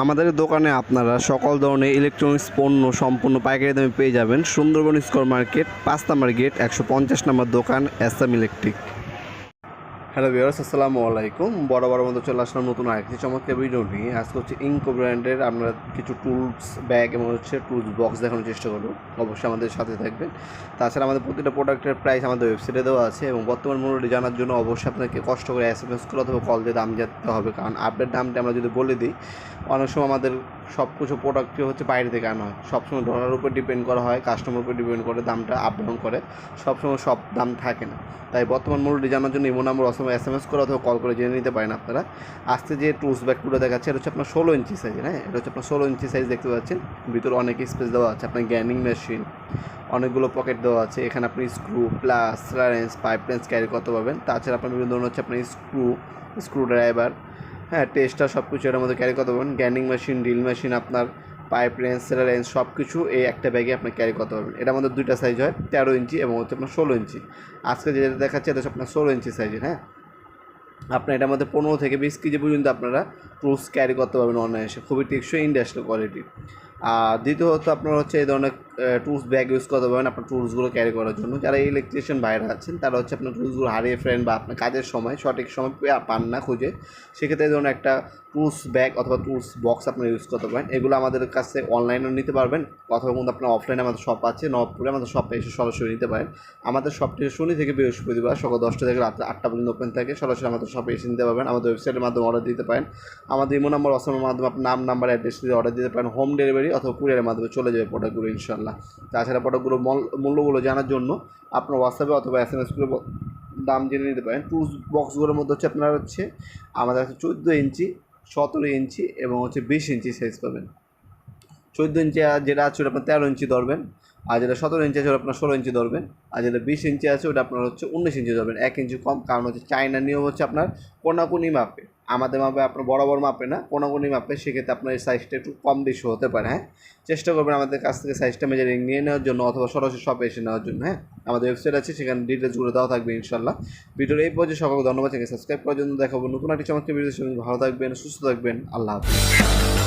আমাদের দোকানে আপনারা সকল ধরনের ইলেকট্রনিক্স পণ্য সম্পূর্ণ পাইকারি দামে পেয়ে যাবেন সুন্দরবন স্কোয়ার মার্কেট, পাঁচ নাম্বার গেট, একশো পঞ্চাশ নম্বর দোকান অ্যাসাম ইলেকট্রিক। হ্যালো ভিউয়ার্স, আসসালামু আলাইকুম। বড় বড় মতো চলে আসলাম নতুন আরেকটি চমৎকার ভিডিও নিয়ে। আজকে হচ্ছে ইনকো ব্র্যান্ডের আমরা কিছু টুলস ব্যাগ এবং হচ্ছে টুলস বক্স দেখানোর চেষ্টা করব। অবশ্যই আমাদের সাথে থাকবেন। তাছাড়া আমাদের প্রতিটা প্রোডাক্টের প্রাইস আমাদের ওয়েবসাইটে দেওয়া আছে এবং বর্তমান মূল্যটি জানার জন্য অবশ্যই আপনাকে কষ্ট করে এস এম এস করে অথবা কল দিয়ে দাম জানতে হবে। কারণ আপডেট দামটা আমরা যদি বলে দিই, অনেক সময় আমাদের সব কিছু প্রোডাক্টই হচ্ছে বাইরে থেকে আনা হয়। সবসময় ডলারের উপর ডিপেন্ড করা হয় কাস্টমার উপর ডিপেন্ড করে দামটা আপ ডাউন করে। সবসময় সব দাম থাকে না। তাই বর্তমান মূল্যটি জানার জন্য ইমো নাম্বার অসময় এস এম এস করে অথবা কল করে জেনে নিতে পারেন আপনারা। আজকে যে টুলস ব্যাগগুলো দেখাচ্ছে, এটা হচ্ছে আপনার ষোলো ইঞ্চি সাইজ হ্যাঁ? এটা হচ্ছে আপনার ষোলো ইঞ্চি সাইজ দেখতে পাচ্ছেন। ভিতরে অনেক স্পেস দেওয়া আছে। আপনার গ্যানিং মেশিন অনেকগুলো পকেট দেওয়া আছে। এখানে আপনি screw plus wrench pipe wrench carry করতে পারবেন। তাছাড়া আপনার বিভিন্ন ধরনের হচ্ছে আপনার স্ক্রু স্ক্রু ড্রাইভার হ্যাঁ টেস্টার সব কিছু এর মধ্যে ক্যারি করতে পারবেন। গ্যানিং মেশিন ড্রিল মেশিন আপনার পাইপ রেঞ্জ সেলার রেঞ্জ সব কিছু এই একটা ব্যাগে আপনি ক্যারি করতে পারবেন। এটার মধ্যে দুইটা সাইজ হয়, তেরো ইঞ্চি এবং হচ্ছে আপনার ষোলো ইঞ্চি। আজকে যেটা দেখাচ্ছে, এটা হচ্ছে আপনার ষোলো ইঞ্চি সাইজের হ্যাঁ? আপনার এটার মধ্যে পনেরো থেকে বিশ কেজি পর্যন্ত আপনারা টুলস ক্যারি করতে পারবেন অনায়াসে খুবই টেকসই ইন্ডাস্ট্রিয়াল কোয়ালিটি আর দ্বিতীয়ত আপনার হচ্ছে এই ধরনের টুলস ব্যাগ ইউজ করতে পারবেন আপনার টুলসগুলো ক্যারি করার জন্য। যারা ইলেকট্রিশিয়ান বাইরে আছেন, তারা হচ্ছে আপনার টুলসগুলো হারিয়ে ফেলেন বা আপনার কাজের সময় সঠিক সময় পান না খুঁজে, সেক্ষেত্রে এই ধরনের একটা টুলস ব্যাগ অথবা টুলস বক্স আপনার ইউজ করতে পারেন। এগুলো আমাদের কাছে অনলাইনেও নিতে পারবেন, অথবা কিন্তু আপনার অফলাইনে আমাদের শপ আছে নবপুরে আমাদের শপে এসে সরাসরি নিতে পারেন। আমাদের শপটি শনি থেকে বৃহস্পতিবার সকাল দশটা থেকে রাত আটটা পর্যন্ত ওপেন থাকে, সরাসরি আমাদের শপে এসে নিতে পারবেন। আমাদের ওয়েবসাইটের মাধ্যমে অর্ডার দিতে পারেন। আমাদের ইমো নাম্বার অসমের মাধ্যমে আপনার নাম নাম্বার অ্যাড্রেস দিয়ে অর্ডার দিতে পারেন। হোম ডেলিভারি অথবা কুরিয়ারের মাধ্যমে চলে যাবে প্রোডাক্টগুলো ইনশাল্লাহ তাছাড়া প্রোডাক্টগুলো মূল্যগুলো জানার জন্য আপনার হোয়াটসঅ্যাপে অথবা এস এম এস করে দাম জেনে নিতে পারেন। টুলস বক্সগুলোর মধ্যে হচ্ছে আপনার হচ্ছে আমাদের কাছে চোদ্দ ইঞ্চি, সতেরো ইঞ্চি এবং হচ্ছে বিশ ইঞ্চি সাইজ পাবেন। চোদ্দ ইঞ্চি যেটা আছে ওটা আপনার তেরো ইঞ্চি ধরবেন। আর যেটা সতেরো ইঞ্চি আছে ওটা আপনার ষোলো ইঞ্চি ধরবেন। আর যেটা বিশ ইঞ্চি আছে ওটা আপনার হচ্ছে উনিশ ইঞ্চি ধরবেন। এক ইঞ্চি কম, কারণ হচ্ছে চাইনার নিয়ম হচ্ছে আপনার কোনাকুনি মাপে। আমাদের মাপে আপনার বরাবর মাপে না কোনাগুনি মাপে, সেক্ষেত্রে আপনার এই সাইজটা একটু কম বেশি হতে পারে হ্যাঁ? চেষ্টা করবেন আমাদের কাছ থেকে সাইজটা মেজারিং নিয়ে নেওয়ার জন্য অথবা সরাসরি শপে এসে নেওয়ার জন্য হ্যাঁ? আমাদের ওয়েবসাইট আছে, সেখানে ডিটেলসগুলো দেওয়া থাকবে ইনশাল্লাহ ভিডিওর এই পর্যায়ে সকলকে ধন্যবাদ সাবস্ক্রাইব করার জন্য দেখাবো নতুন একটি চমৎকার ভিডিও ভালো থাকবেন, সুস্থ থাকবেন, আল্লাহ হাফিজ।